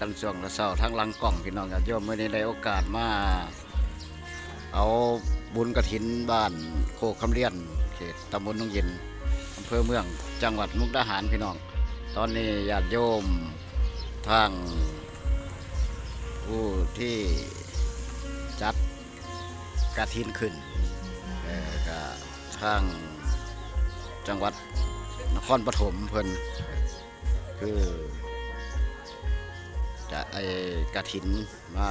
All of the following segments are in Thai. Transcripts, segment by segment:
กันช่วงละเช้าทั้งลังกล่องพี่น้องญาติโยมเมื่อนี้ได้โอกาสมา เอาบุญกระถินบ้านโคกคำเลียนเขตตำบลหนงเย็นอำเภอเมืองจังหวัดมุกดาหารพี่น้อง ตอนนี้ญาติโยมทางผู้ที่จัดกระถินขึ้นเอ่อก็ทางจังหวัดนครปฐมเพิ่นคือ จะไอกระถินมา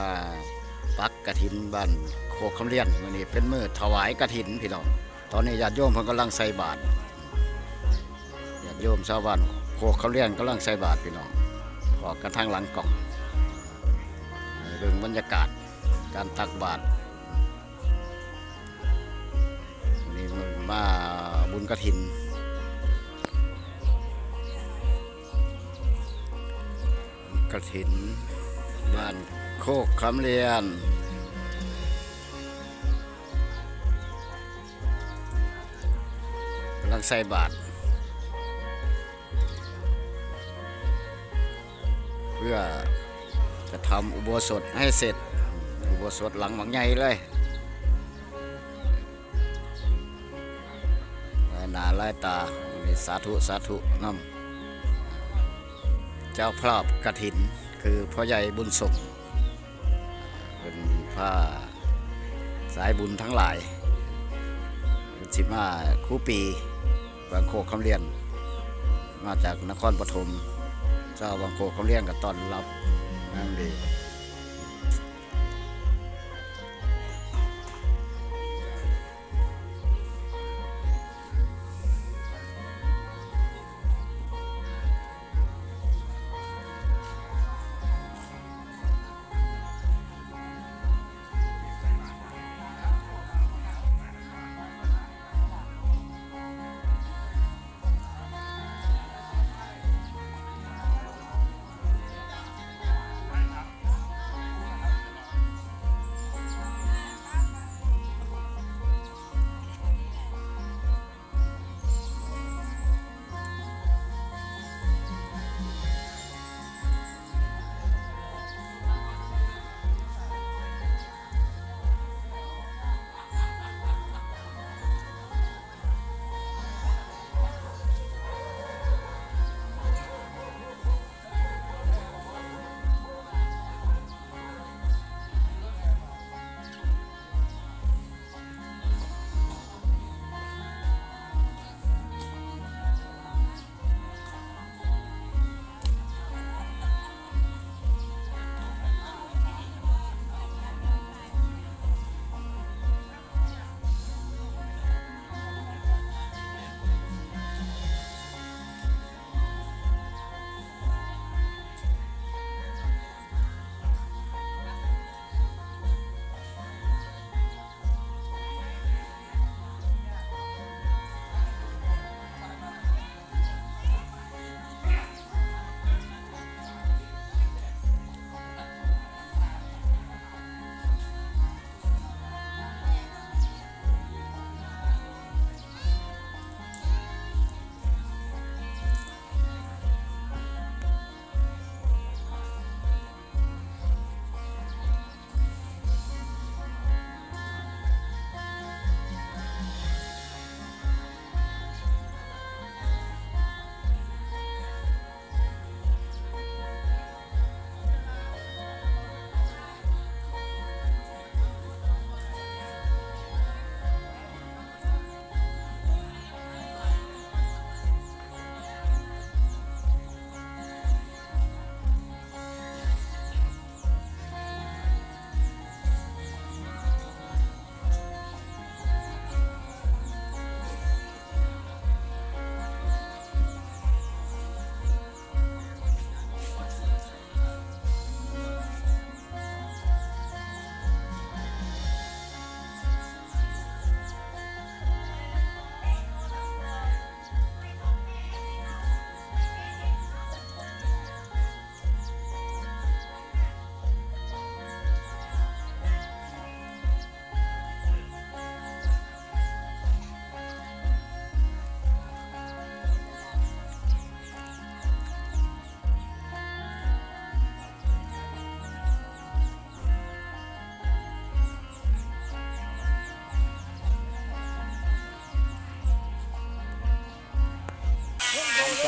ปักกระถินบ้านโคกคำเลียนวันนี้เป็นมือถวายกระถินพี่น้องตอนนี้ญาติโยมเพิ่นกำลังใส่บาตรญาติโยมชาวบ้านโคกคำเลียนกำลังใส่บาตรพี่น้องพอกันทางหลังกล่องเบิ่องบรรยากาศการตักบาตรวันนี้มาบุญกระถิน กระถิน บ้านโคกคำเรียน กำลังใส่บาท เพื่อจะทำอุโบสถให้เสร็จ อุโบสถหลังหมังใหญ่เลยหนาไล่ตานี่สาธุ สาธุน้ำ เจ้าภาพกระถิน คือพ่อใหญ่บุญสมเป็นผ้าสายบุญทั้งหลายสิมาคู่ปีบางโคกคำเรียน มาจากนครปฐมเจ้าบางโคกคำเรียนกับตอนรับนั่งดี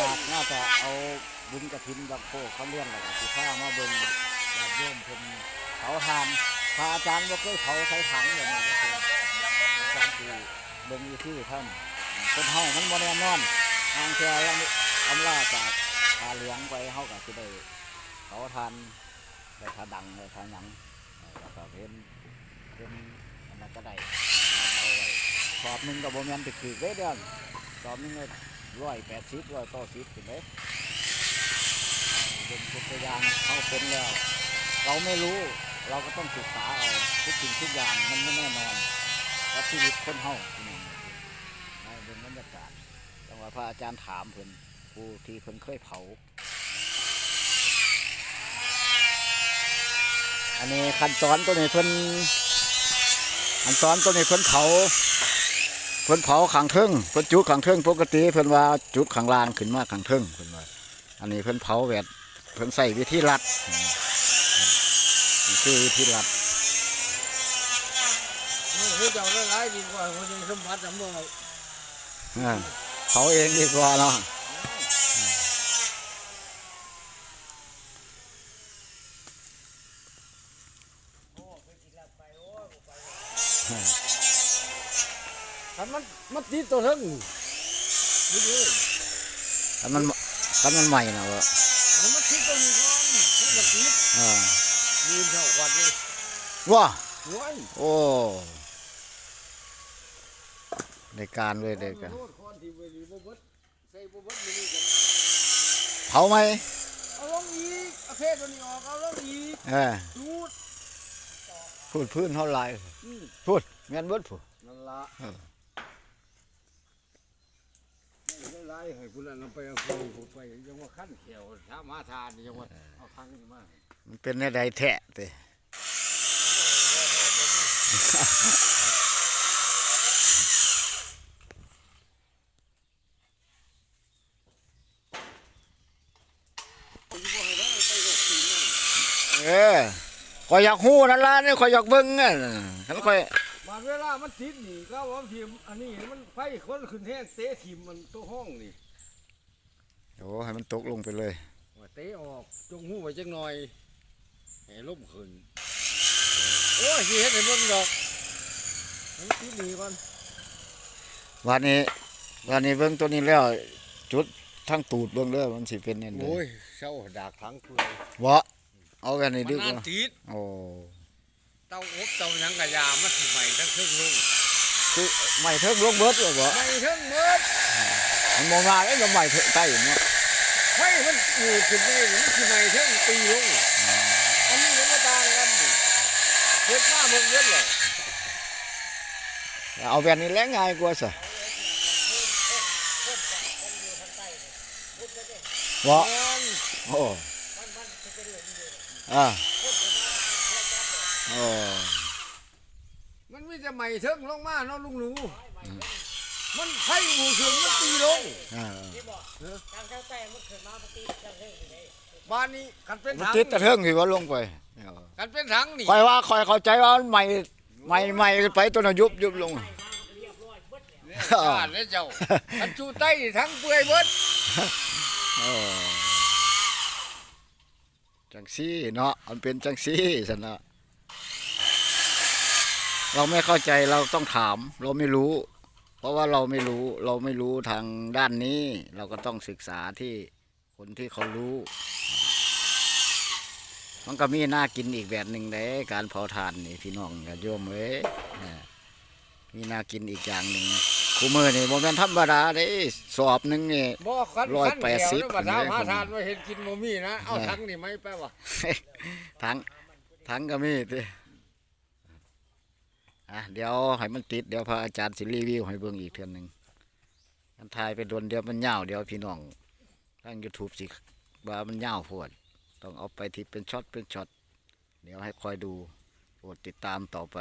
จะเอาบุญกระถินบังโคกเขาเลี้ยงแล้วก็สิพามาเบิ่งญาติโยมเพิ่นเผาทานพระอาจารย์บ่เคยเผาใส่ถังแบบนี้ก็คืออาจารย์คือเบิ่งอยู่ที่ท่านคนเฮามันบ่แน่นอนทางเทื่อยังอำลาจากพาเหลืองไปเฮาก็สิได้เผาทานได้ทาดังได้ทาหยังแล้วก็เป็นเป็นอันนั้นก็ได้เอาไว้สอบหนึงก็บ่แม่นไปคือเด้อเด้อสอบหนึงก็ ร้อยแปดสิบร้อยเก้าสิบถึงเด้เป็นตัวอย่างเขาเป็นแล้ว เราไม่รู้เราก็ต้องศึกษาเอาทุกสิ่งทุกอย่างมันไม่แน่นอนกับชีวิตคนเฮานี่เป็นบรรยากาศจังหวะพระอาจารย์ถามเพิ่นผู้ที่เพิ่นเคยเผา อันนี้ขั้นตอนตัวนี้เพิ่นขั้นตอนตัวนี้เพิ่นเผา พิ่นเผาขังเทิงเพิ่นจุดขังเทิงปกติเพิ่นว่าจุดขังล่างขึ้นมาขังเทิงเพิ่นว่าอันนี้เพิ่นเผาแบบเพิ่นใส่วิธีรัดนี่คือวิธีรัดนี่เจ้าละลายดีกว่าคนยังสมบัติจำบ่อ่าเผาเองดีกว่าเนาะอืม คัน มันมันติดตัวทั้งนี่นี่ถ้ามันถ้ามันใหม่นะวะมันมันติดตัวนี้ก่อนมันก็ติดอ่ายืนเท่าวัดเลยว้าโอ้ยโอ้ในการเลยเด็กกันโทษคนที่ไปรีบ่เบิดใส่บ่เบิดมื้อนี้ก็เผาไหมเอาลงอีกเอาเพศตัวนี้ออกเอาลงอีกเออจูดพูดพื้นเท่าไรอืมพูดแม่นเบิดพูดนั่นละ เออลายให้พุ่นน่ะนำไปเอาคืนพุ่นไปยังว่าขั้นเขียวถ้ามาทานยังว่าเอาทางนี้มามันเป็นในใดแท้เต้ไปบ่ให้ได้ไปก็คืนนั่นเออคอยอยากหู้นั่นล่ะนี่คอยอยากเบิ่งอะฉันคอย เวลามันติดนี่ก็ว่าทีมอันนี้มันไฟคนขึ้นแห้งเตะทีมมันตัวห้องนี่โอ้ให้มันตกลงไปเลยว่าเตะออกจงหูไว้จังหน่อยให้ลมขึ้นโอ้ยสิเฮ็ดให้เบิ่งดอกให้มันติดนี่ก่อนวันนี้วันนี้เบิ่งตัวนี้แล้ว จุดทั้งตูดเบิ่งเด้อมันสิเป็นแน่นโอ้ยเศร้าดากทั้งเปลือยบ่เอากันนี่มันดีกน่าว่าติด โอ้ เต้าอบเต้าหยังกะยามันสิใหม่ทั้งเครื่องลงคือไม่เทิงลงเบิดเลยบ่ใหม่ทั้งเบิดมันบ่มาแล้วก็ไม่เทิงใต้เนาะไฟมันอยู่ขึ้นได้มันสิใหม่ทั้งปีลงอันนี้ก็มาต่างกันนี่เฮ็ดมาเบิ่งเบิดเลยเอาแบบนี้แลงง่ายกว่าซะบ่แม่นโอ้อ่า โอ้มันมีแต่ใหม่เทิงลงมาเนาะลุงหนู มันไฟหมู่ขึ้นมันตีลงอ่าบ้านนี้กันเป็นมันถังติดแตะเทิงสิว่าลงไปกันเป็นถังนี่คอยว่าคอยเข้าใจว่ามันใหม่ใหม่ใหม่ขึ้นไปตัวน่ะยุบยุบลงชาติและเจ้ากันชูใต้ทั้งเปื่อยเบิดโอ้จังซี่เนาะมันเป็นจังซี่สันนะ เราไม่เข้าใจเราต้องถาม เราไม่รู้ เพราะว่าเราไม่รู้เราไม่รู้ทางด้านนี้ เราก็ต้องศึกษาที่คนที่เขารู้ มันก็มีน่ากินอีกแบบหนึ่งเด้การเผาถ่านนี่พี่น้องอย่าโยมเว้ยนะมีน่ากินอีกอย่างหนึ่งคูมือนี่โมเมนธรรมดาเด้สอบหนึ่งนี่บ่คันร้อยแปดสิบคันแถวเนี่ยบัดคนเลยหาทานว่าเห็นกินบ่มีนะ เอาถังนี่ไหมไปวะทั้งทั้งก็มีติ อะเดี๋ยวให้มันติดเดี๋ยวพระอาจารย์สิรีวิวให้เบิ่งอีกเทือนหนึ่งมันทายไปโดนเดี๋ยวมันยาวเดี๋ยวพี่น้องทางยูทูบสิว่ามันยาวโพดต้องเอาไปที่เป็นช็อตเป็นช็อตเดี๋ยวให้คอยดูโปรดติดตามต่อไป